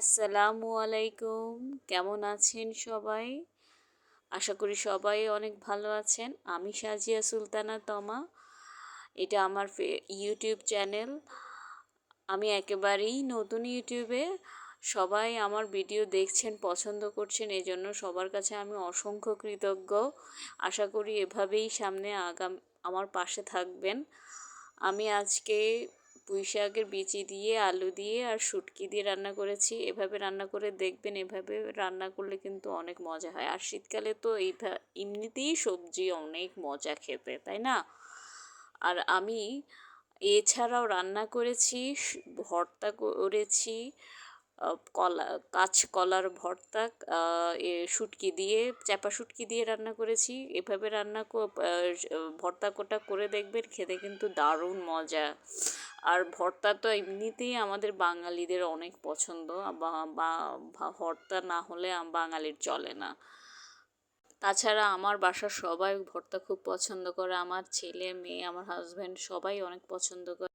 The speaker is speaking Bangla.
আসসালামু আলাইকুম। কেমন আছেন সবাই? আশা করি সবাই অনেক ভালো আছেন। আমি সাজিয়া সুলতানা তমা। এটা আমার ইউটিউব চ্যানেল আমি একেবারেই নতুন ইউটিউবে সবাই আমার ভিডিও দেখছেন, পছন্দ করছেন এই জন্য সবার কাছে আমি অসংখ্য কৃতজ্ঞ। আশা করি এভাবেই সামনে আগাম, আমার পাশে থাকবেন। আমি আজকে পুঁই শাকের বিচি দিয়ে, আলু দিয়ে আর শুটকি দিয়ে রান্না করেছি। এভাবে রান্না করে দেখবেন, এভাবে রান্না করলে কিন্তু অনেক মজা হয়। আর শীতকালে তো এই এমনিতেই সবজি অনেক মজা খেতে, তাই না? আর আমি এছাড়াও রান্না করেছি, ভর্তা করেছি কলা কাঁচকলার ভর্তা শুটকি দিয়ে চাপা শুটকি দিয়ে রান্না করেছি। এভাবে রান্না ভর্তা কোটা করে দেখবেন, খেতে কিন্তু দারুণ মজা। আর ভর্তা তো এমনিতেই আমাদের বাঙালিদের অনেক পছন্দ, বা ভর্তা না হলে বাঙালির চলে না। তাছাড়া আমার বাসার সবাই ভর্তা খুব পছন্দ করে, আমার ছেলে, মেয়ে, আমার হাজব্যান্ড সবাই অনেক পছন্দ করে।